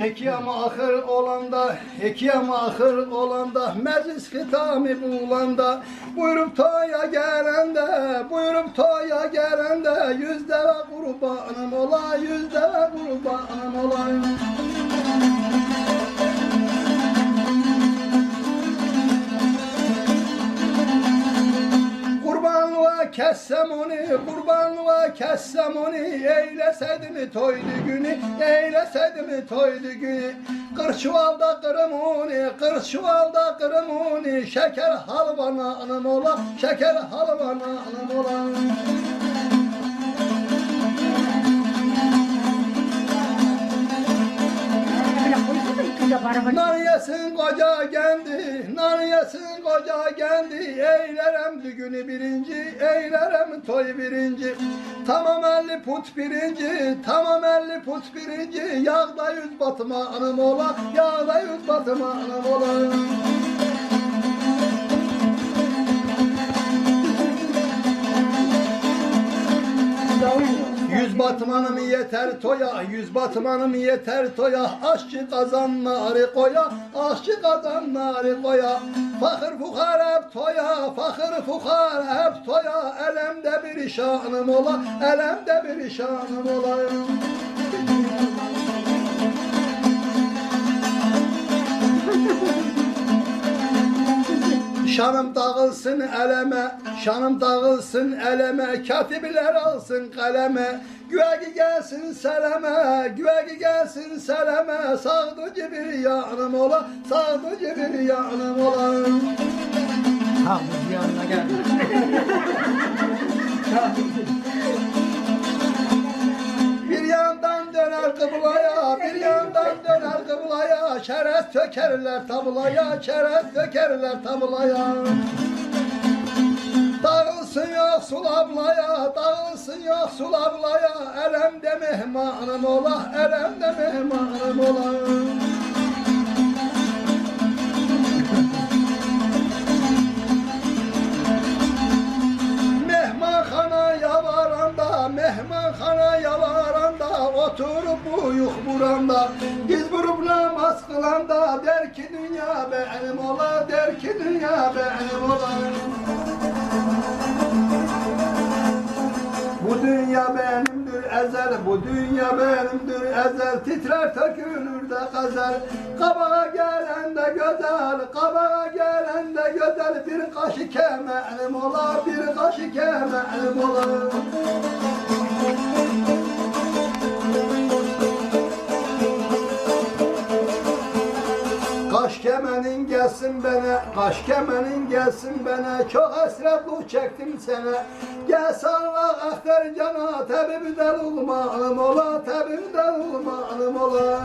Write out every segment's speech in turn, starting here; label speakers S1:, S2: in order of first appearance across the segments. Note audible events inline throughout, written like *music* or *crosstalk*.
S1: Ekiyama ahır olanda, ekiyama ahır olanda, meclis hitamı bulanda, buyurup toya gelende, buyurup toya gelende, yüz deve kurbanım ola, yüz deve kurbanım ola. Kessem onu, kurbanlığa kessem onu. Eyleseydim toydu günü, eyleseydim toydu günü? Kır çuvalda kırım onu, kır çuvalda kırım onu. Şeker halvana anam ola, şeker halvana anam ola
S2: koysa da yıkayacak araba.
S1: Nar yesin koca kendi, nar yesin koca kendi Eylerem düğünü birinci, eylerem toy birinci. Tamam elli put birinci, tamam elli put birinci. Yağda yüz batıma anım ola, yağda yüz batıma anım ola Yüz batmanım yeter toya, yüz batmanım yeter toya. Aşçı kazanları koya, aşçı kazanları koya. Fakir fukar hep toya, fakir fukar hep toya. Elemde bir şanım ola, elemde bir şanım ola Şanım dağılsın eleme, şanım dağılsın eleme, katipler alsın kaleme, güvegi gelsin seleme, güvegi gelsin seleme, sağducu bir yanım ola, sağducu bir yanım ola.
S3: Bu yanına.
S1: Bir *laughs* döner kıblaya, bir yandan döner kıblaya, çerez tökerler tabulaya, çerez tökerler tabulaya. Dağılsın yok sul ablaya, dağılsın yok sul ablaya, elemde mehmanım ola, elemde mehmanım ola. Oturup uyuq buranda. Biz vurup namaz kılanda Der ki dünya benim ola, der ki dünya benim ola. Bu dünya benimdir ezel, bu dünya benimdir ezel Titrer tökülür de gazel Kabağa gelen de güzel, kabağa gelen de güzel. Bir kaşık emeğim ola, bir kaşık emeğim ola kemenin gelsin bana, kaş kemenin gelsin bana Çok esraflık çektim sana Gel sarla aktar cana Tabip del ulmanım ola, tabip del ulmanım ola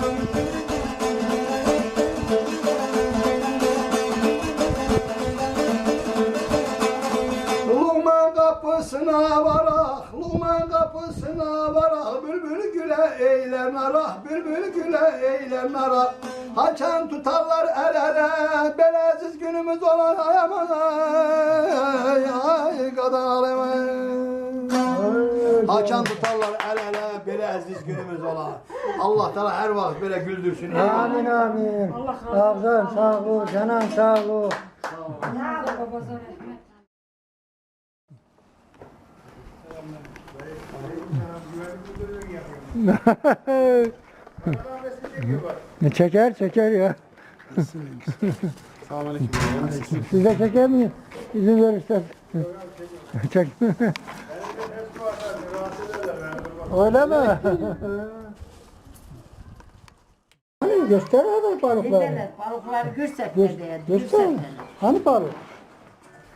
S1: kapısına varak, Luman kapısına varak Bülbül güle eyler nara, bülbül güle eyler nara Haçan tutarlar el ele, belaziz günümüz olan ay aman ay, ay kadar Haçan tutarlar el ele, böyle aziz günümüz olan Allah Teala her vakit böyle güldürsün.
S3: Amin amin. Sağ ol, sağ ol, canan sağ ol. Ne *laughs* çeker çeker ya. Siz de çeker mi? İzin verirsen. Çek. Öyle mi? Hani göster hadi balıkları.
S2: Balıkları görsek
S3: Gö
S2: de değil,
S3: göster. Hani balık?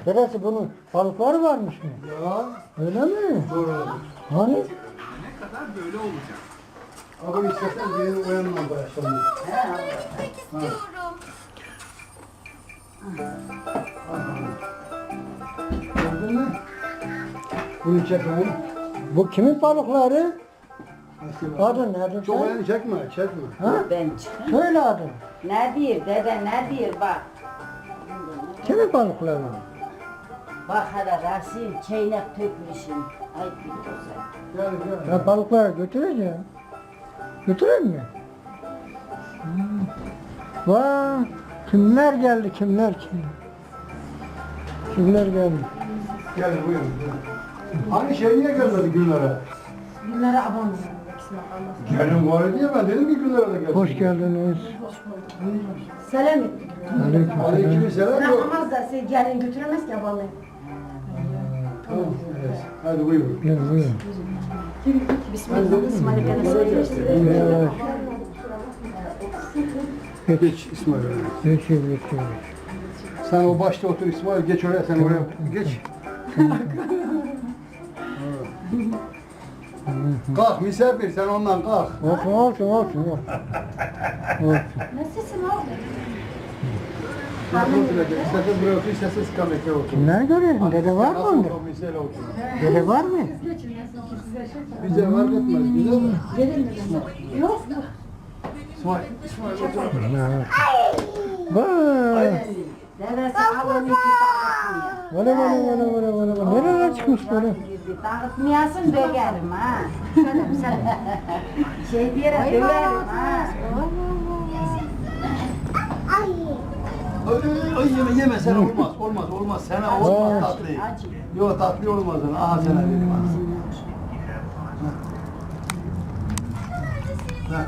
S3: Neresi bunun balıkları varmış mı?
S1: Ya,
S3: Öyle mi?
S1: doğru.
S3: Hani?
S1: Abi istersen bir uyanma başlamıyor. Gördün mü? Bunu çekmeyin.
S3: Bu kimin balıkları? Adın nerede?
S1: Çok önemli çekme, çekme.
S3: Ha?
S2: Ben çıkın.
S3: Söyle adın.
S2: Ne diyor dede ne diyor bak.
S3: Kimin balıkları?
S2: Bak hele Rasim çeyrek tökmüşüm. Ay bir güzel.
S1: Gel gel.
S3: Ben balıkları götüreceğim. Götüreyim mi? Vay kimler geldi kimler kimler. Kimler geldi.
S1: Gelin buyurun. Hani şey niye gelmedi günlere?
S4: Günlere abone
S1: Gelin var diye ben dedim ki günlere de gelsin.
S3: Hoş geldiniz.
S4: Selam.
S3: Aleyküm selam.
S1: Aleyküm selam.
S4: Bırakamaz da sizi gelin götüremez ki abone.
S1: Tamam. Evet. Hadi buyurun.
S3: Gel buyurun.
S4: Bismillah. Bismillah.
S3: Yavaş.
S1: Geç İsmail.
S3: Geçiyor geçiyor.
S1: Sen o başta otur İsmail geç oraya sen oraya geç. *laughs* kalk misafir sen ondan kalk.
S3: Olsun olsun olsun. olsun. olsun.
S4: Nasılsın oğlum?
S1: Sen otur hadi. İstersen buraya otur istersen ikamete otur.
S3: Kimler görüyorsun? Dede var mı onda?
S1: Komiserle otur.
S3: Dede var mı?
S1: Bize fark etmez. Bize mi?
S4: Yok mu?
S1: İsmail. İsmail otur.
S3: Vay. Vale vale vale vale vale. vale. Nereler çıkmış böyle?
S2: Dağıtmayasın döverim ha. Şey diyerek döverim ha.
S1: Ay, ay yeme yeme sen olmaz. Olmaz olmaz. Sana olmaz tatlı. Yok tatlı olmaz sana. Aha sana dedim. Ha. Ha.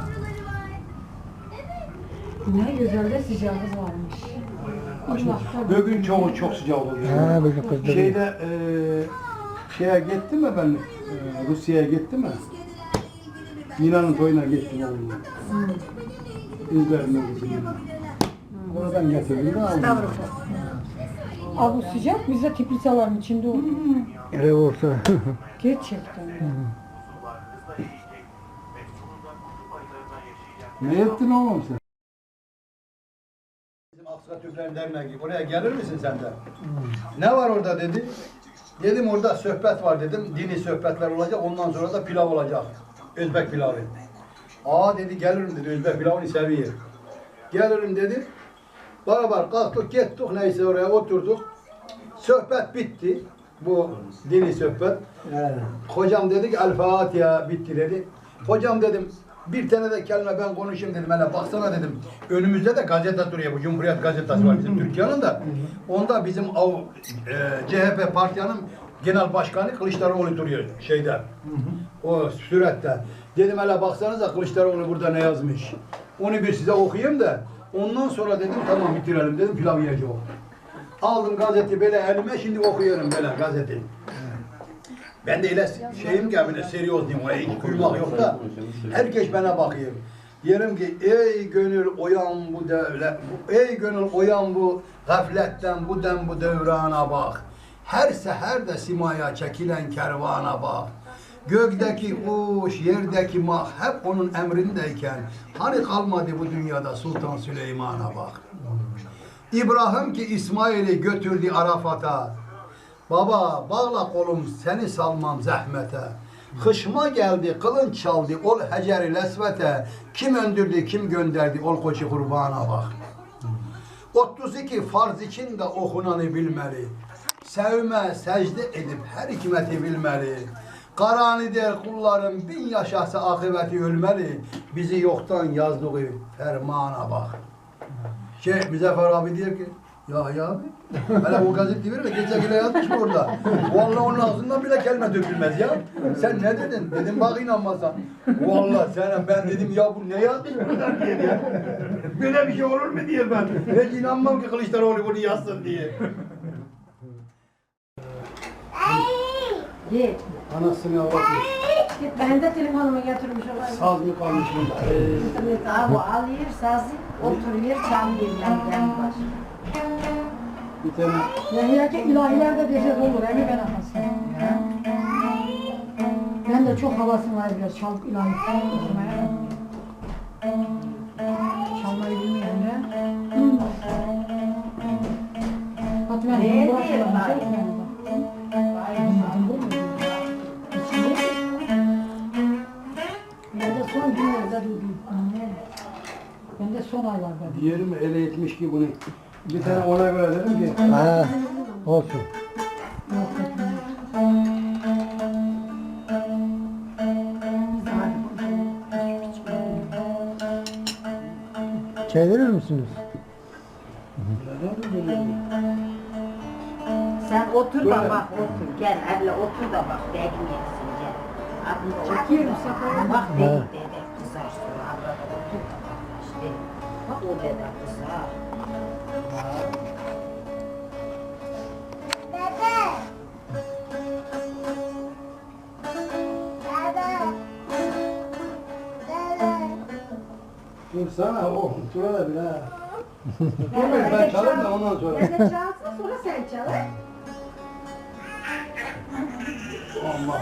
S4: Ne güzel de sıcağımız varmış.
S1: Bugün çok çok sıcak oldu.
S3: Ha bizim kız dedi.
S1: Şeyde eee şeye gitti mi ben eee, Rusya'ya gitti mi? Yunan'ın toyuna gittim oğlum. İzlerim bizim Yunan. Oradan getirdim de aldım.
S4: Abi sıcak bize Teplisaların içinde oldu.
S3: Öyle olsa.
S4: Gerçekten.
S1: Ne ettin oğlum sen? Bizim Aksa Türklerin Derneği. Oraya gelir misin sen de? Ne var orada dedi. Dedim orada sohbet var dedim. Dini sohbetler olacak. Ondan sonra da pilav olacak. Özbek pilavı. Aa dedi gelirim dedi. Özbek pilavını seviyor. Gelirim dedi. Beraber kalktık gittik neyse oraya oturduk. Sohbet bitti. Bu dini sohbet. Hocam dedi ki El Fatiha bitti dedi. Hocam dedim bir tane de kelime ben konuşayım dedim. Hele baksana dedim. Önümüzde de gazete duruyor. Bu Cumhuriyet gazetesi var bizim Türkiye'nin de. Onda bizim av, e, CHP partiyanın genel başkanı Kılıçdaroğlu duruyor şeyde. O sürette. Dedim hele baksanıza Kılıçdaroğlu burada ne yazmış. Onu bir size okuyayım da ondan sonra dedim tamam bitirelim dedim pilav yiyeceğim. Aldım gazeti böyle elime şimdi okuyorum böyle gazete. Ben de öyle şeyim ki böyle seriyoz diyeyim. Hiç kuyumak yok da. Herkes bana bakıyor. Diyelim ki ey gönül oyan bu devlet, ey gönül oyan bu gafletten bu dem bu devrana bak. Her seher de simaya çekilen kervana bak. Gökteki kuş, yerdeki mah hep onun emrindeyken hani kalmadı bu dünyada Sultan Süleyman'a bak. İbrahim ki İsmail'i götürdü Arafat'a. Baba bağla kolum seni salmam zahmete. Hışma geldi kılınç çaldı ol heceri lesvete. Kim öndürdü kim gönderdi ol koçu kurbana bak. 32 farz için de okunanı bilmeli. Sevme, secde edip her hikmeti bilmeli. Qarani der kullarım bin yaşasa akıbeti ölmeli. Bizi yoktan yazdığı fermana bak. Şey Müzeffer abi diyor ki ya ya abi hele o gazete verme geçen güne yazmış mı orada? Vallahi onun ağzından bile kelime dökülmez ya. Sen ne dedin? Dedim bak inanmazsan. Vallahi sen ben dedim ya bu ne yazmış buradan diye ya. Böyle bir şey olur mu diye ben. Hiç inanmam ki Kılıçdaroğlu bunu yazsın diye.
S2: Git.
S1: Anasını avratmış.
S4: Ben de telefonumu getirmiş olayım.
S1: Saz mı kalmış bunda?
S2: Abi alıyor sazı, oturuyor çalıyor yan yan baş.
S1: Bir tane
S4: Yani ki ilahilerde diyeceğiz olur. Emi ben akasın. Ben de çok havasım var biraz çalıp ilahi okumaya. Son aylarda duydum.
S1: diğeri mi ele etmiş ki bunu. Bir tane ona göre dedim ki
S3: Ha, olsun. Çevirir misiniz?
S2: Sen otur da bak otur. Gel evle otur da bak değmeyesin gel. Adını
S4: Çekiyorum Safa.
S2: Bak değil dede kızar sonra arada otur da bak işte. Bak o dede kızar.
S1: Dur sana oğlum. Şurada bir ha. Dur ben çalayım da ondan sonra.
S4: Dede çalsın sonra sen çal. ha?
S1: Allah.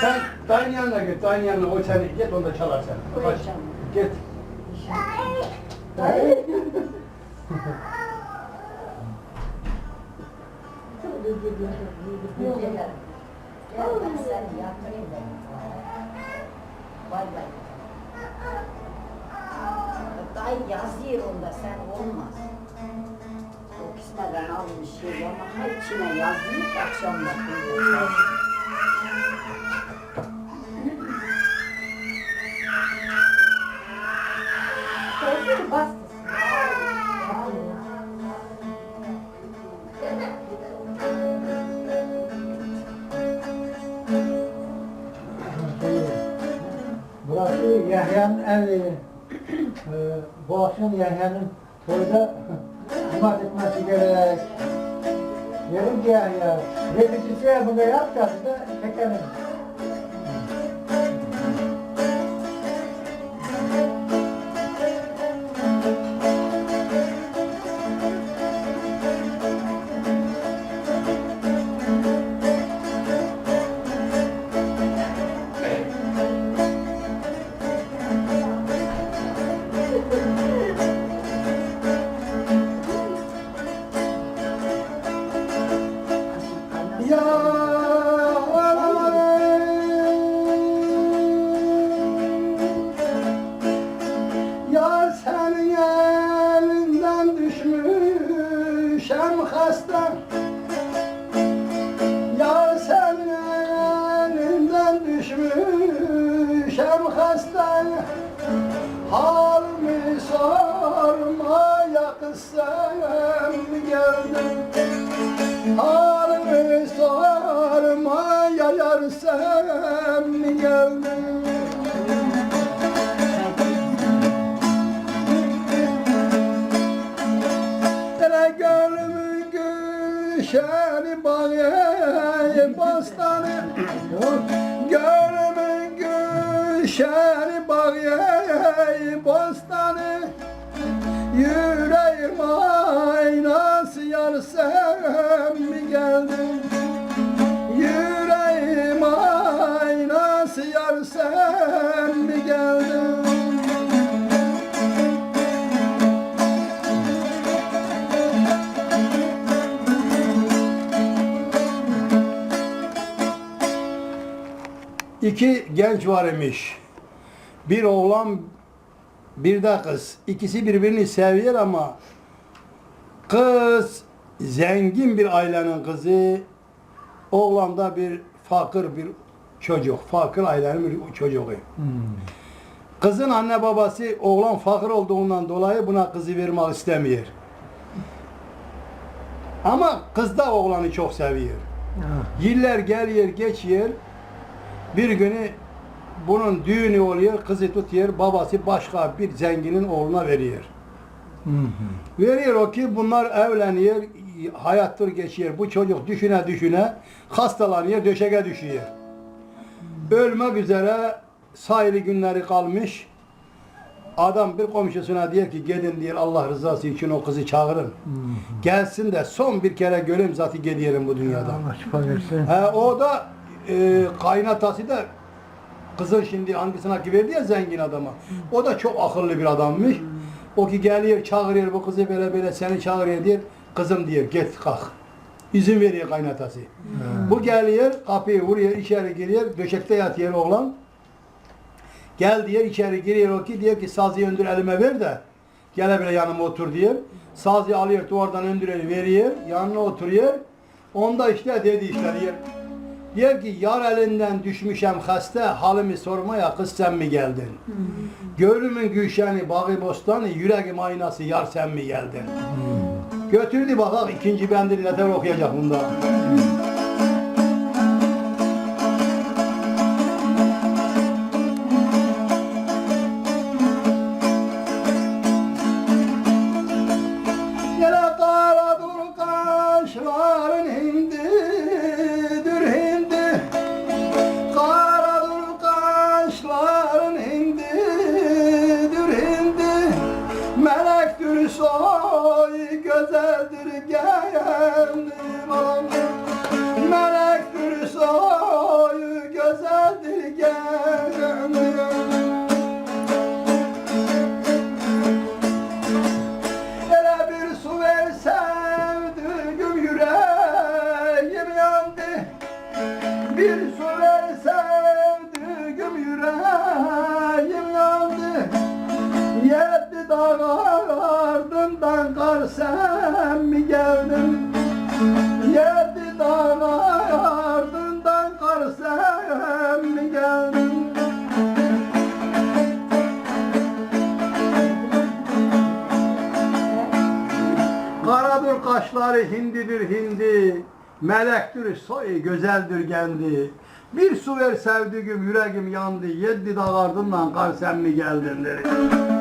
S1: Sen dayın yanına git, dayın yanına o seni git onda çalar sen. Kaç. Git.
S2: Gel ben seni yatırayım da. Bay bay. Dayı yazıyor onda sen olmaz. O kısmeden almış şey ama içine yazmış akşamda.
S3: Yahya'nın toyda hizmet etmesi gerek. Dedim ki Yahya, repetisiye bunu yapacağız da çekelim.
S1: Sen geldin? Tere gönlümün gülşeni bağı bostanı Gönlümün gülşeni bağı bostanı Yüreğim aynası yar sen İki genç var imiş. Bir oğlan bir de kız. İkisi birbirini seviyor ama kız zengin bir ailenin kızı, oğlan da bir fakir bir çocuk. Fakir ailenin bir çocuğu. Kızın anne babası oğlan fakir olduğundan dolayı buna kızı vermek istemiyor. Ama kız da oğlanı çok seviyor. Yıllar geliyor geçiyor. Bir günü bunun düğünü oluyor, kızı tutuyor, babası başka bir zenginin oğluna veriyor. Veriyor o ki bunlar evleniyor, hayattır geçiyor. Bu çocuk düşüne düşüne hastalanıyor, döşege düşüyor. Ölmek üzere sayılı günleri kalmış. Adam bir komşusuna diyor ki gidin diyor Allah rızası için o kızı çağırın. Gelsin de son bir kere göreyim zaten gidiyorum bu dünyadan.
S3: Allah şifa versin.
S1: He, o da e, kaynatası da kızın şimdi hangisine verdi ya zengin adama. O da çok akıllı bir adammış. O ki geliyor çağırıyor bu kızı böyle böyle seni çağırıyor diyor. Kızım diyor git kalk. İzin veriyor kaynatası. Bu geliyor kapıyı vuruyor içeri giriyor döşekte yatıyor oğlan. Gel diyor içeri giriyor o ki diyor ki sazı öndür elime ver de gele böyle yanıma otur diyor. Sazı alıyor duvardan öndür eli veriyor yanına oturuyor. Onda işte dedi işte diyor. Diyor ki yar elinden düşmüşem hasta halimi sormaya kız sen mi geldin? Gönlümün gülşeni bağı bostanı yüreğim aynası yar sen mi geldin? Götürdü bakak ikinci bendini neler okuyacak bunda. Yine ardından kar sen mi geldin Yedi dağ ardından kar sen mi geldin Karadır kaşları hindidir hindi, melektir soy güzeldir kendi. Bir su ver sevdiğim yüreğim yandı, yedi dağ ardından kar sen mi geldin dedi.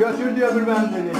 S1: Götür diyor bir bendini.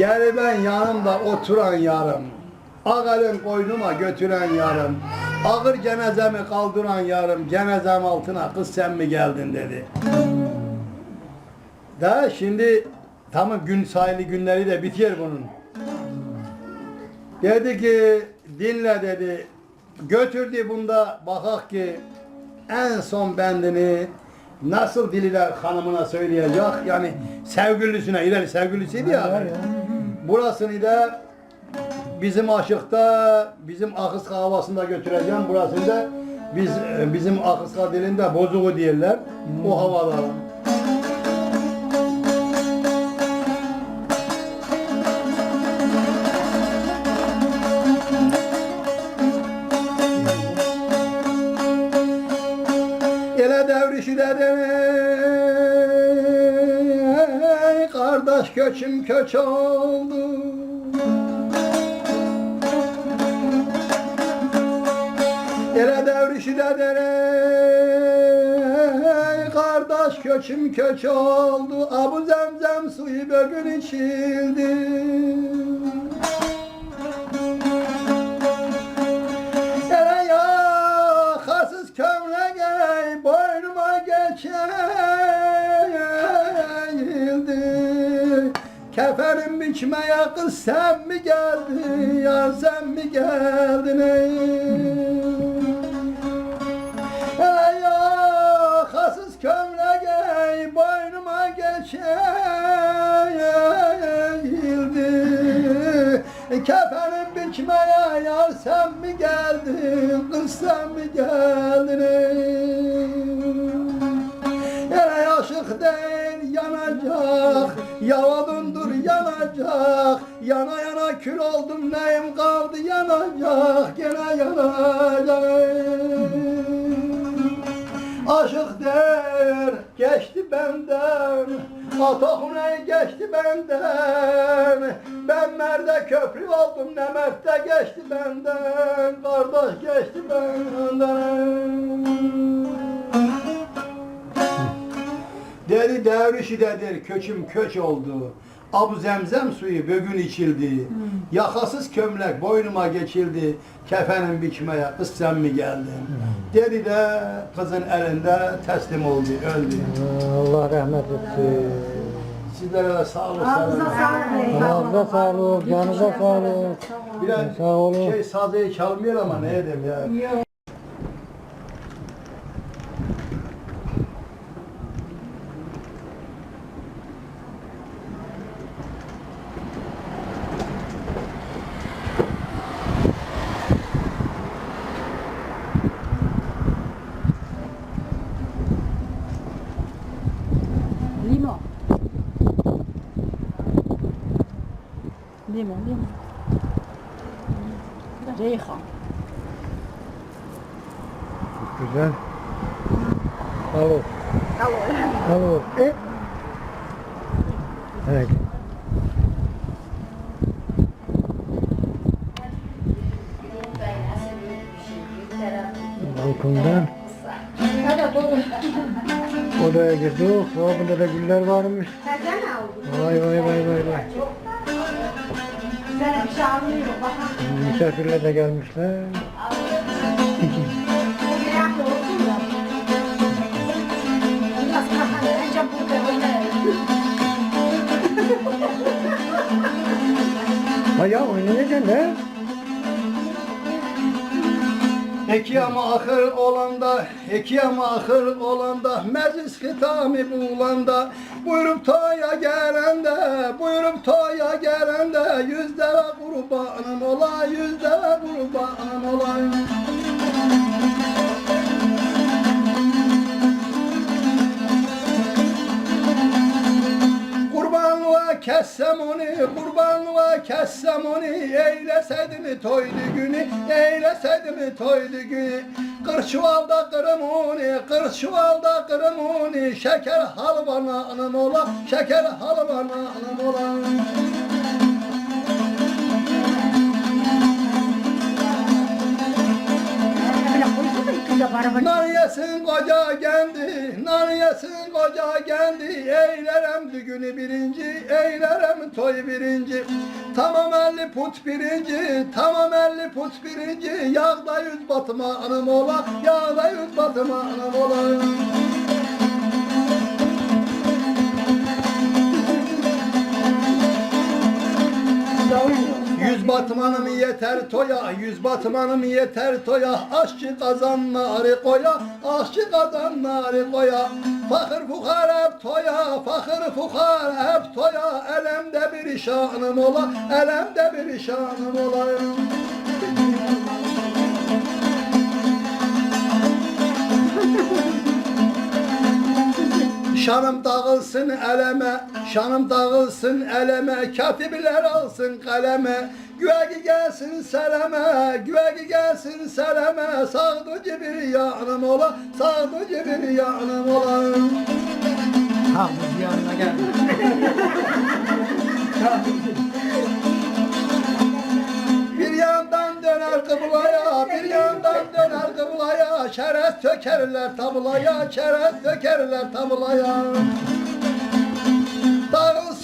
S1: Gel ben yanımda oturan yarım. Ağalın koynuma götüren yarım. Ağır cenazemi kaldıran yarım. Cenazem altına kız sen mi geldin dedi. Da şimdi tamam gün sayılı günleri de bitiyor bunun. Dedi ki dinle dedi. Götürdü bunda bakak ki en son bendini nasıl diliyle hanımına söyleyecek? Yani sevgilisine ileri sevgilisiydi ya. Burasını da bizim aşıkta bizim Akıska havasında götüreceğim. Burasını da biz bizim Akıska dilinde bozuğu diyorlar. O havada. Ele devrişi dedim köçüm köç oldu Ele devrişi dedim ey Kardeş köçüm köç oldu Abu zemzem suyu bugün içildi Kefenim biçmeye kız sen mi geldin? Yar sen mi geldin ey? Ya hasız kömle gel boynuma geçildi Kefenim biçmeye yar sen mi geldin? Kız sen mi geldin ey? Yine aşık değil yanacak Yavadundur yanacak Yana yana kül oldum neyim kaldı yanacak Gene yanacak. Aşık der geçti benden Atakuney geçti benden Ben merde köprü oldum ne merde geçti benden Kardeş geçti benden Dedi devrişi dedir köçüm köç oldu. Abu zemzem suyu bugün içildi. Yakasız kömlek boynuma geçildi. Kefenin biçmeye kız sen mi geldin? Dedi de kızın elinde teslim oldu, öldü.
S3: Allah rahmet etsin.
S1: Sizlere de sağlık,
S4: Ağzına
S1: sağlık.
S3: Ağzına sağlık, canınıza sağlık.
S1: Biraz
S3: Sağ olun.
S1: şey sazıyı çalmıyor ama ne edeyim ya.
S4: Yok. Limon. Limon, limon. Reyhan.
S3: Güzel. Alo. Alo. E? Evet.
S4: Doğru.
S3: odaya girdik. O bunda da güller varmış. Vay vay vay vay vay. Misafirler de gelmişler. Ha ya oynayacaksın he?
S1: Eki ama ahır olanda, eki ama ahır olanda, meclis hitamı bulanda, buyurup toya gelende, buyurup toya gelende, yüz deve kurbanım ola, yüz deve kurbanım ola. Kurbanlığa kessem onu, kurbanlığa kessem onu Eyleseydim toydu günü, eyleseydim toydu günü Kır çuvalda kırım onu, kır çuvalda kırım onu Şeker halvana anam ola, şeker halvana anam ola
S4: ikide beraber.
S1: Nar yesin koca kendi, nar yesin koca kendi. Eylerem düğünü birinci, eylerem toy birinci. Tamam elli put birinci, tamam elli put birinci. Yağda yüz batma anam ola, yağda yüz batma anam ola Yüz batmanım yeter toya, yüz batmanım yeter toya. Aşçı kazanları koya, aşçı kazanları koya. Fakir fukar hep toya, fakir fukar hep toya. Elemde bir şanım ola, elemde bir şanım ola. Şanım dağılsın eleme, şanım dağılsın eleme, katibler alsın kaleme, güvegi gelsin seleme, güvegi gelsin seleme, sağducu bir yanım ola, sağducu bir yanım ola.
S3: Bu yanına gel.
S1: Bir yandan döner kıblaya, bir yandan döner kıblaya, şeref tökerler tabulaya, şeref tökerler tabulaya.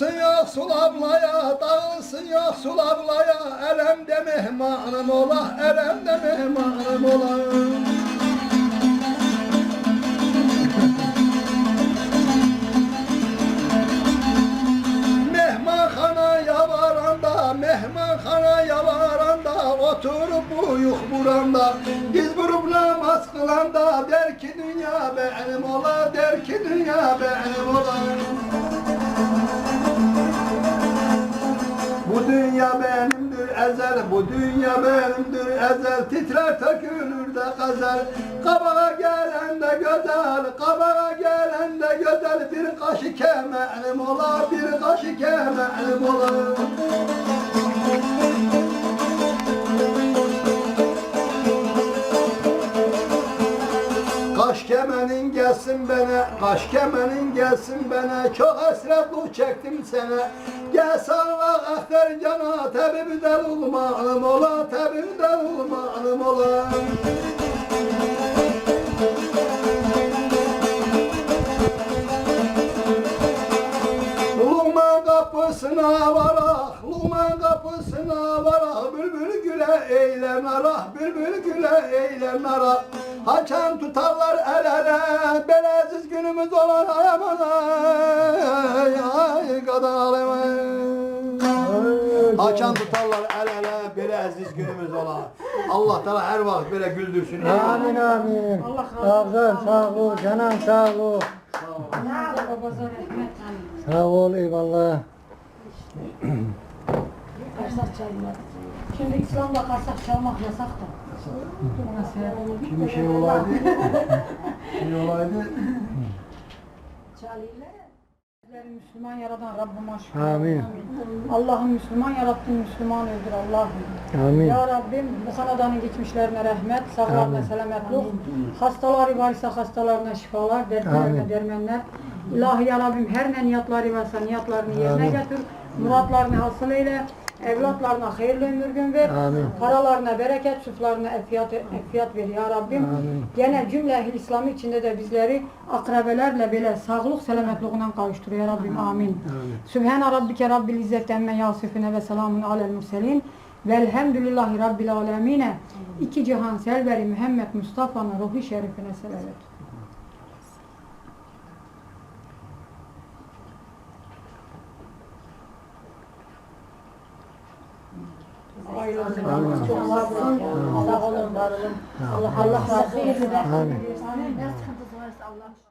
S1: Dağılsın yoksul ablaya, dağılsın yoksul ablaya, elemde mehmanım ola, elemde mehmanım ola. Mehmanxanaya varanda, mehmanxanaya varanda Oturup uyuq buranda. Biz vurup namaz kılanda Der ki dünya benim ola, der ki dünya benim ola dünya benimdir ezel, bu dünya benimdir ezel Titrer tökülür de gazel Kabağa gelen de güzel, kabağa gelen de güzel. Bir kaşık emeğim ola, bir kaşık emeğim ola Kaş kemenin gelsin bana Kaş kemenin gelsin bana. Çok hasretlik çektim sana Gel sağlık aktar cana Tabip del ulmanım ola Tabip del ulmanım ola. Luman kapısına varak, Luman kapısına varak, bülbül güle eyle merak, bülbül güle eyle merak. Haçan tutarlar el ele, belaziz günümüz olan ay aman ay, kadın alayım Haçan tutarlar el ele, belaziz günümüz olan. Allah Teala her vakit böyle güldürsün.
S3: Amin amin.
S4: Allah
S3: Sağ ol, sağ ol, canan sağ ol. Sağ ol, eyvallah.
S4: Karsak çalmak. Şimdi İslam'da karsak çalmak yasak da.
S1: Şimdi şey olaydı, *laughs* şey olaydı.
S4: Çalıyla. Müslüman yaradan Rabbime şükür.
S3: Amin.
S4: Allah'ım Müslüman yarattın, Müslüman öldür Allah'ım.
S3: Amin.
S4: Ya Rabbim bu kanadanın geçmişlerine rahmet, ve selametlik. Hastaları varsa hastalarına şifalar, dertlerine dermenler. İlahi ya Rabbim her ne niyatları varsa niyatlarını yerine
S3: Amin.
S4: getir. Muratlarını hasıl eyle. Evlatlarına hayırlı ömür gün ver.
S3: Amin.
S4: Paralarına bereket, süflarına efiyat, efiyat ver ya Rabbim.
S3: Amin.
S4: Gene cümle ehl İslamı içinde de bizleri akrabelerle böyle sağlık selametliğine kavuştur ya Rabbim. Amin. Sübhane Rabbike Rabbil İzzet emme yasifine ve selamun alel murselin. Velhamdülillahi Rabbil alemine. İki cihan selveri Muhammed Mustafa'nın ruhu şerifine selamet. Hayırlı olsun. Çok sağ olun. Sağ olun, var olun. Allah Allah razı olsun.
S3: Amin.
S4: Ne sıkıntısı varsa Allah